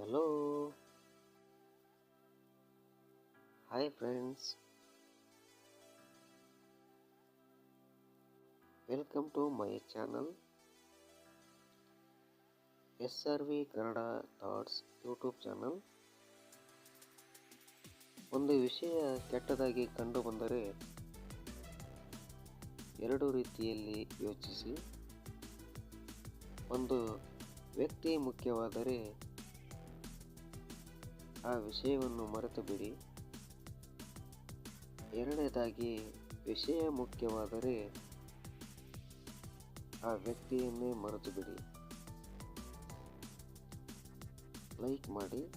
Hello. Hi friends welcome to my channel S R V Kannada thoughts YouTube channel ಒಂದು ವಿಷಯ ಕೆಟ್ಟದಾಗಿ ಕಂಡು ಬಂದರೆ ಎರಡು ರೀತಿಯಲ್ಲಿ ಯೋಚಿಸಿ. ಒಂದು ವ್ಯಕ್ತಿ ಮುಖ್ಯವಾದರೆ ಆ ವಿಷಯವನ್ನು ಮರೆತು ಬಿಡಿ ಎರಡನೇದಾಗಿ, ವಿಷಯ ಮುಖ್ಯವಾದರೆ ಆ ವ್ಯಕ್ತಿಯನ್ನೇ ಮರೆತು ಬಿಡಿ ಲೈಕ್ ಮಾಡಿ.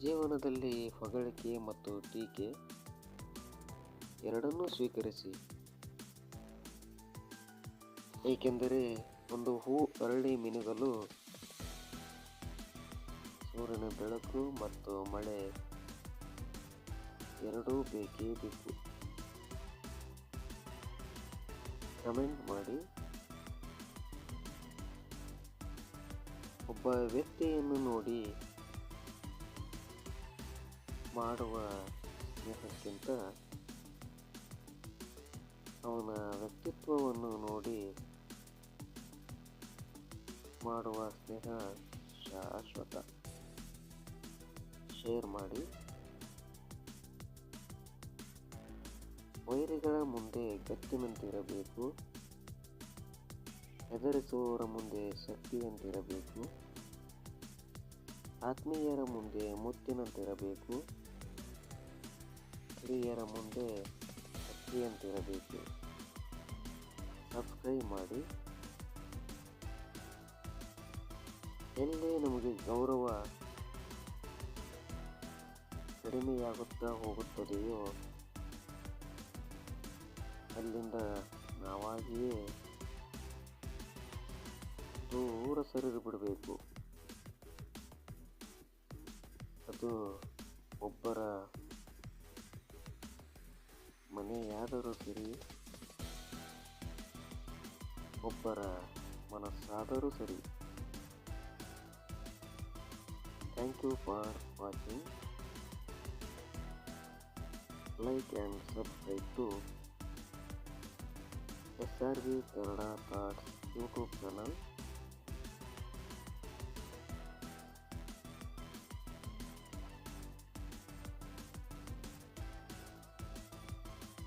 ಜೀವನದಲ್ಲಿ ಹೊಗಳಿಕೆ ಮತ್ತು ಟೀಕೆ ಎರಡನ್ನೂ ಸ್ವೀಕರಿಸಿ. ಏಕೆಂದರೆ, ಒಂದು ಹೂ ಅರಳಿ ಮಿನುಗಲು ಸೂರ್ಯನ ಬೆಳಕು ಮತ್ತು ಮಳೆ ಎರಡೂ ಬೇಕೇ ಬೇಕು. ಕಮೆಂಟ್ ಮಾಡಿ. ಒಬ್ಬ ವ್ಯಕ್ತಿಯನ್ನು ನೋಡಿ ಮಾಡುವ ಸ್ನೇಹಕ್ಕಿಂತ ಅವನ ವ್ಯಕ್ತಿತ್ವವನ್ನು ನೋಡಿ ಮಾಡುವ ಸ್ನೇಹ ಶಾಶ್ವತ. ಶೇರ್ ಮಾಡಿ. ವೈರಿಗಳ ಮುಂದೆ ಗಟ್ಟಿನಂತಿರಬೇಕು. ಹೆದರಿಸುವವರ ಮುಂದೆ ಶಕ್ತಿಯಂತಿರಬೇಕು. ಆತ್ಮೀಯರ ಮುಂದೆ ಮುತ್ತಿನಂತಿರಬೇಕು. ಹಿರಿಯರ ಮುಂದೆ ಶಕ್ತಿಯಂತಿರಬೇಕು. ಸಬ್ಸ್ಕ್ರೈಬ್ ಮಾಡಿ. ಎಲ್ಲೇ ನಮಗೆ ಗೌರವ ಕಡಿಮೆಯಾಗುತ್ತಾ ಹೋಗುತ್ತದೆಯೋ, ಅಲ್ಲಿಂದ ನಾವಾಗಿಯೇ ದೂರ ಸರಿದು ಬಿಡಬೇಕು. ಅದು ಒಬ್ಬರ ಮನೆಯಾದರೂ ಸರಿ, ಒಬ್ಬರ ಮನಸ್ಸಾದರೂ ಸರಿ. Thank you for watching like and subscribe to S R B Kannada thoughts YouTube channel